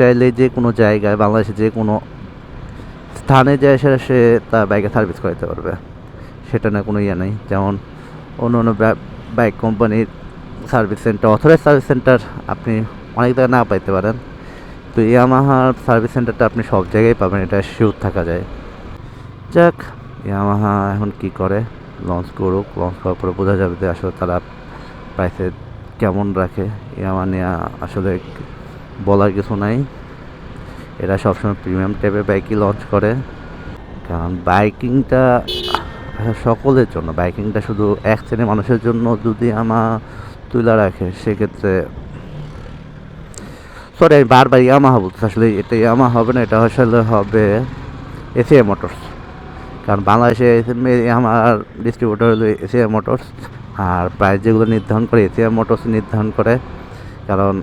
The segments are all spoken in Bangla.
চাইলে যে কোনো জায়গায় বাংলাদেশে যে কোনো স্থানে যায় সেটা সে তার বাইকে সার্ভিস করাতে পারবে। সেটা না কোনো ইয়ে নেই। যেমন অন্য অন্য বাইক কোম্পানির service centre authorise service centre আপনি অনেক জায়গায় না পাইতে পারেন। তো ইয়ামাহার সার্ভিস সেন্টারটা আপনি সব জায়গায় পাবেন, এটা শিওর থাকা যায়। যাক ইয়ামাহা এখন কি করে? লঞ্চ করুক। লঞ্চ করার পরে বোঝা যাবে যে আসলে তারা প্রাইসে কেমন রাখে। ইয়ামা নিয়ে আসলে বলার কিছু নাই। এরা সবসময় প্রিমিয়াম টাইপের বাইকই লঞ্চ করে। কারণ বাইকিংটা সকলের জন্য বাইকিংটা শুধু এক শ্রেণির মানুষের জন্য যদি আমা তুলে রাখে, সেক্ষেত্রে সরি আমি বারবার ইয়ামাহা বলতেছি, আসলে এটা ইয়ামাহা হবে না, এটা আসলে হবে এসিআই মোটরস কারণ বাংলাদেশে আমার ডিস্ট্রিবিউটর হলো এসিআই মোটরস আর প্রাইস যেগুলো নির্ধারণ করে এসিআই মোটরস নির্ধারণ করে। কারণ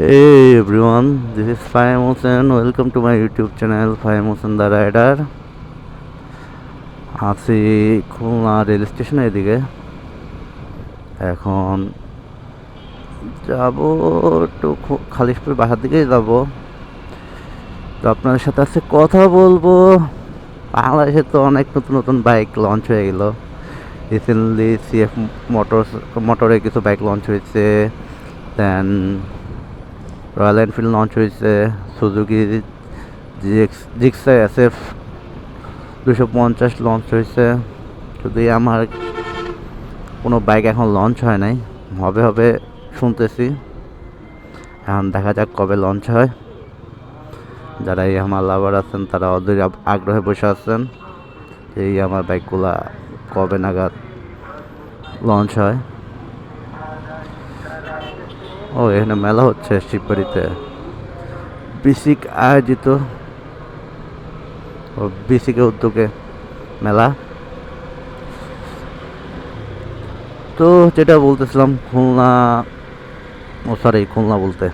Hey everyone, this is Fire Motion. Welcome to my YouTube channel Fire Motion the Rider. আছি খুলনা রেল স্টেশনের এদিকে এখন যাব একটু খালিশপুর বাসার দিকেই যাব। তো আপনাদের সাথে আজকে কথা বলব। বাংলাদেশে তো অনেক নতুন নতুন বাইক লঞ্চ হয়ে গেল। রিসেন্টলি সিএফ মোটর মোটরে কিছু বাইক লঞ্চ হয়েছে। দেন রয়্যাল এনফিল্ড লঞ্চ হয়েছে সুজুকি জিক্স এস এফ দুশো পঞ্চাশ লঞ্চ হয়েছে যদি আমার কোনো বাইক এখন লঞ্চ হয় নাই, হবে হবে, শুনতেছি। এখন দেখা যাক কবে লঞ্চ হয়। যারা এই আমার লাভার আছেন, তারা ওদের আগ্রহে বসে আছেন এই আমার বাইকগুলা কবে নাগাদ লঞ্চ হয়। ও, এখানে মেলা হচ্ছে শিববাড়িতে। বিসিক আয়োজিত ও বিসিকের উদ্যোগে মেলা। তো যেটা বলতেছিলাম, খুলনা ও সরি খুলনা বলতে।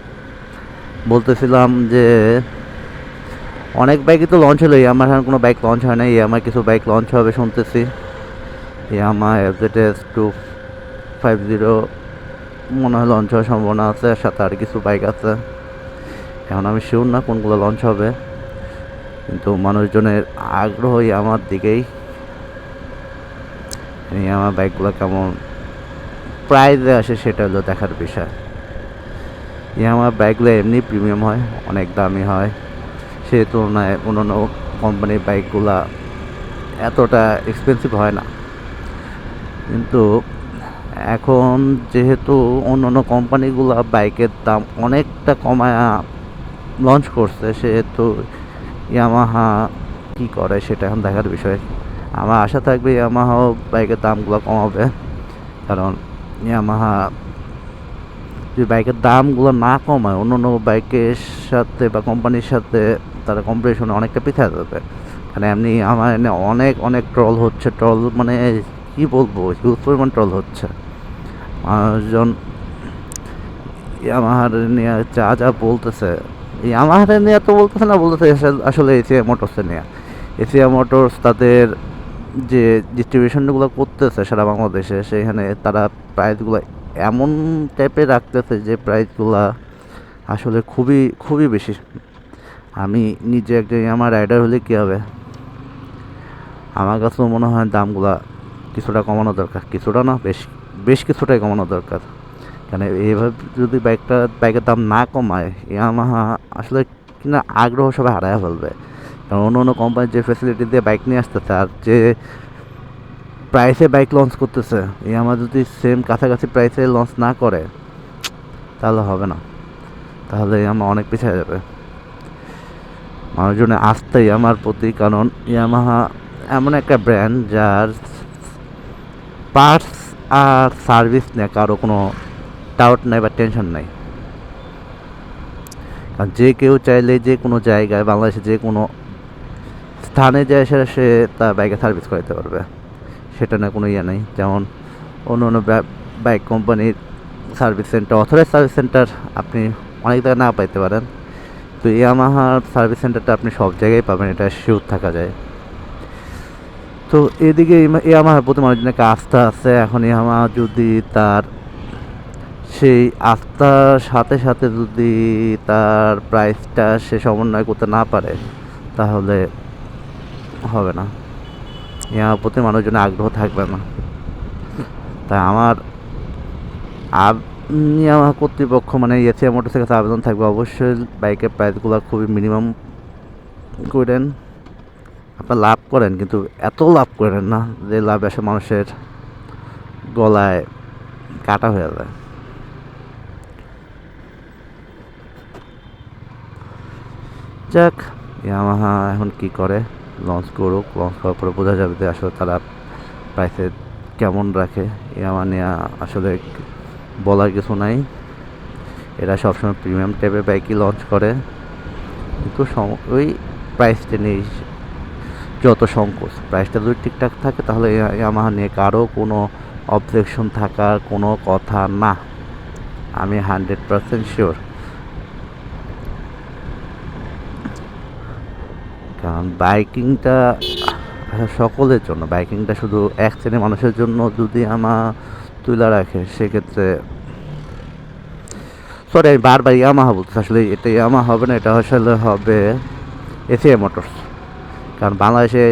বলতেছিলাম যে, অনেক বাইকই তো লঞ্চ হলো। আমার এখন কোনো বাইক লঞ্চ হয় নাই। আমার কিছু বাইক লঞ্চ হবে শুনতেছি। আমার এফজেড টু ফাইভ জিরো মনে হয় লঞ্চ হওয়ার সম্ভাবনা আছে সাথে আর কিছু বাইক আছে। এখন আমি শিওর না কোনগুলো লঞ্চ হবে। কিন্তু মানুষজনের আগ্রহই আমার দিকেই। আমার বাইকগুলো কেমন প্রাইজে আসে সেটা হলো দেখার বিষয়। আমার বাইকগুলো এমনি প্রিমিয়াম হয়, অনেক দামি হয়। সেই তুলনায় অন্যান্য কোম্পানির বাইকগুলা এতটা এক্সপেন্সিভ হয় না। কিন্তু এখন যেহেতু অন্য অন্য কোম্পানিগুলো বাইকের দাম অনেকটা কমায় লঞ্চ করছে, সেহেতু ইয়ামাহা কি করে সেটা এখন দেখার বিষয়। আমার আশা থাকবে ইয়ামাহাও বাইকের দামগুলো কমাবে, কারণ ইয়ামাহা যদি বাইকের দামগুলো না কমায়, অন্য অন্য বাইকের সাথে বা কোম্পানির সাথে তারা কম্পিটিশনে অনেকটা পিছিয়ে যাবে। মানে এমনি আমার এনে অনেক অনেক ট্রল হচ্ছে ট্রল মানে কি বলব? হিউজ পরিমাণ ট্রল হচ্ছে। মানুষজন ইয়ামাহার নিয়ে যা যা বলতেছে। ইয়ামাহার নিয়ে তো বলতেছে না, বলতেছে আসলে এসিয়া মোটরসে নিয়ে। এসিয়া মোটরস তাদের যে ডিস্ট্রিবিউশনগুলো করতেছে সারা বাংলাদেশে, সেখানে তারা প্রাইসগুলো এমন টাইপে রাখতেছে যে প্রাইসগুলো আসলে খুবই খুবই বেশি। আমি নিজে একজন আমার রাইডার হলে কী হবে? আমার কাছেও মনে হয় দামগুলা কিছুটা কমানো দরকার, কিছুটা না, বেশ বেশ কিছুটাই কমানো দরকার। কেন এইভাবে যদি বাইকটা বাইকের দাম না কমায় ইয়ামাহা আসলে কিনা আগ্রহ সবাই হারায় ফেলবে। কারণ অন্য অন্য কোম্পানির যে ফেসিলিটি দিয়ে বাইক নিয়ে আসতেছে আর যে প্রাইসে বাইক লঞ্চ করতেছে ইয়ামা যদি সেম কাছাকাছি প্রাইসে লঞ্চ না করে, তাহলে হবে না। তাহলে ইয়ামা অনেক পিছিয়ে যাবে। মানুষজনের আসতেই আমার প্রতি, কারণ ইয়ামাহা এমন একটা ব্র্যান্ড যার পার্টস আর সার্ভিস নিয়ে কারও কোনো ডাউট নাই বা টেনশন নাই। কারণ যে কেউ চাইলে যে কোনো জায়গায়, বাংলাদেশে যে কোনো স্থানে যায় সেটা সে তার বাইকে সার্ভিস করাতে পারবে। সেটা না কোনো ইয়ে নেই। যেমন অন্য অন্য বাইক কোম্পানির service centre authorise service centre আপনি অনেক জায়গায় না পাইতে পারেন। তো ইয়ামাহার সার্ভিস সেন্টারটা আপনি সব জায়গায় পাবেন, এটা শিওর থাকা যায়। তো এদিকে ইয়ামাহার প্রতি মানুষজনের একটা আস্থা আছে। এখন ইয়ামা যদি তার সেই আস্থার সাথে সাথে যদি তার প্রাইসটা সে সমন্বয় করতে না পারে, তাহলে হবে না। ইয়ামার প্রতি মানুষজনের আগ্রহ থাকবে না। তাই আমার আপনি ইয়ামাহা কর্তৃপক্ষ মানে এসিয়া মোটরসের কাছে আবেদন থাকবে। অবশ্যই বাইকের প্রাইসগুলো খুবই মিনিমাম করেন আপনার লাভ করেন, কিন্তু এত লাভ করেন না যে লাভ এসে মানুষের গলায় কাটা হয়ে যায়। যাক, ইয়ামাহা এখন কি করে? লঞ্চ করুক লঞ্চ করার পরে বোঝা যাবে যে আসলে তারা প্রাইসে কেমন রাখে। ইয়ামা নিয়ে আসলে বলার কিছু নাই। এরা সবসময় প্রিমিয়াম টাইপের বাইকই লঞ্চ করে। কিন্তু ওই প্রাইসটা নিয়ে যত সংকোচ প্রাইসটা যদি ঠিকঠাক থাকে তাহলে ইয়ামাহা নিয়ে কারও কোনো অবজেকশন থাকার কোনো কথা না। আমি হান্ড্রেড পারসেন্ট শিওর কারণ বাইকিংটা সকলের জন্য বাইকিংটা শুধু এক শ্রেণির মানুষের জন্য যদি আমার তুলে রাখে, সেক্ষেত্রে সরি আমি বারবার ইয়ামাহা বলতেছি, আসলে এটা ইয়ামাহা হবে না, এটা আসলে হবে এসিআই মোটরস। কারণ বাংলাদেশে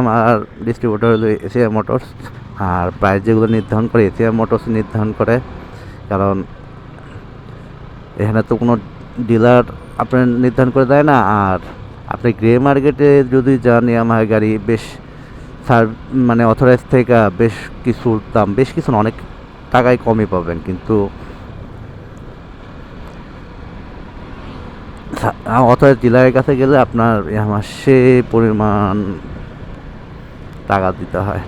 আমার ডিস্ট্রিবিউটর হলো এসিআই মোটরস আর প্রাইস যেগুলো নির্ধারণ করে এসিআই মোটরস নির্ধারণ করে, কারণ এখানে তো কোনো ডিলার আপনার নির্ধারণ করে দেয় না, আর আপনি গ্রে মার্কেটে যদি যান আমার গাড়ি বেশ সার মানে অথরাইজ থেকে বেশ কিছু দাম, বেশ কিছু অনেক টাকায় কমই পাবেন, কিন্তু অথরাইজ ডিলারের কাছে গেলে আপনার আমার সে পরিমাণ টাকা দিতে হয়।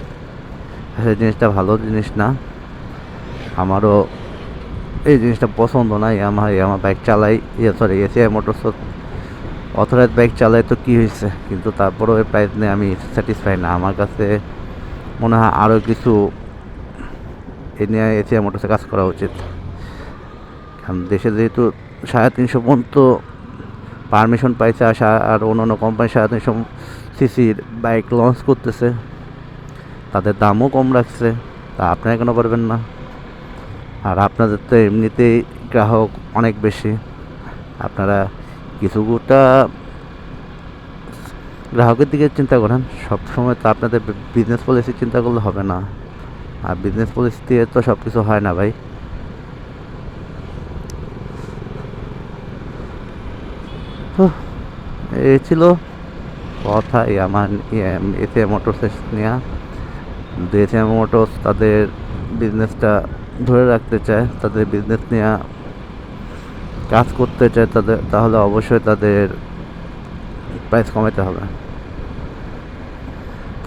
সেই জিনিসটা ভালো জিনিস না। আমারও এই জিনিসটা পছন্দ না আমার আমার বাইক চালাই ইয়ে sorry ACI motors authorise bike চালাই তো কী হয়েছে? কিন্তু তারপরেও এই প্রাইস নিয়ে আমি স্যাটিসফাই না। আমার কাছে মনে হয় আরও কিছু এ নিয়ে এসিআই মোটরসে কাজ করা উচিত। কারণ দেশে যেহেতু সাড়ে তিনশো পর্যন্ত পারমিশন পাইছে আর সা- আর অন্য অন্য কোম্পানি সাড়ে তিনশো সিসির বাইক লঞ্চ করতেছে। তাদের দামও কম রাখছে। তা আপনারা কেন পারবেন না? আর আপনাদের তো এমনিতেই গ্রাহক অনেক বেশি। আপনারা কিছুটা গ্রাহকের দিকে চিন্তা করেন। সব সময় তো আপনাদের বিজনেস পলিসি চিন্তা করলে হবে না। আর বিজনেস পলিসি দিয়ে তো সব কিছু হয় না ভাই। এই ছিল কথা এই আমার এসে মোটরস নিয়ে। এসে মোটরস তাদের বিজনেসটা ধরে রাখতে চায়, তাদের বিজনেস নেওয়া কাজ করতে চায়, তাদের, তাহলে অবশ্যই তাদের প্রাইস কমাতে হবে।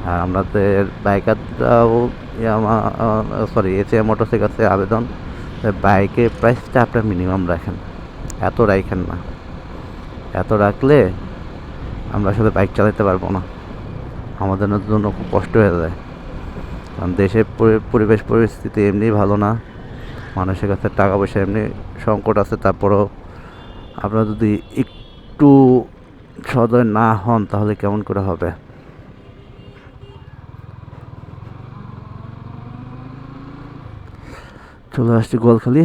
আর আমাদের বাইকাররাও সরি এসিআই মোটরসের কাছে আবেদন বাইকের প্রাইসটা আপনার মিনিমাম রাখেন। এত রাখেন না। এত রাখলে আমরা আসলে বাইক চালাতে পারব না। আমাদের জন্য খুব কষ্ট হয়ে যায়। কারণ দেশের পরিবেশ পরিস্থিতি এমনি ভালো না। মানুষের কাছে টাকা পয়সা এমনি সংকট আছে, তারপরেও আপনারা যদি একটু সদয় না হন, তাহলে কেমন করে হবে? চলে আসছি গোয়ালখালি।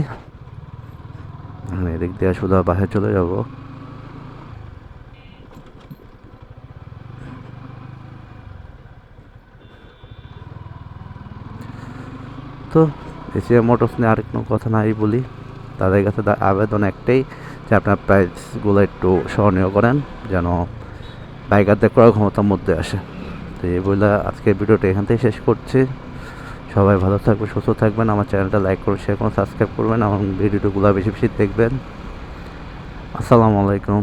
এদিক দিয়ে শুধু বাসায় চলে যাব। তো এশিয়া মোটরস নিয়ে আর কোনো কথা নাই বলি। তাদের কাছে আবেদন একটাই যে আপনার প্রাইসগুলো একটু স্মরণীয় করেন, যেন বাইকারদের ক্রয় ক্ষমতার মধ্যে আসে। তো এই বলে আজকের ভিডিওটা এখান থেকে শেষ করছি। সবাই ভালো থাকবে সুস্থ থাকবেন। আমার চ্যানেলটা লাইক করুন শেয়ার করুন সাবস্ক্রাইব করবেন আমার ভিডিওগুলো বেশি বেশি দেখবেন। আসসালামু আলাইকুম।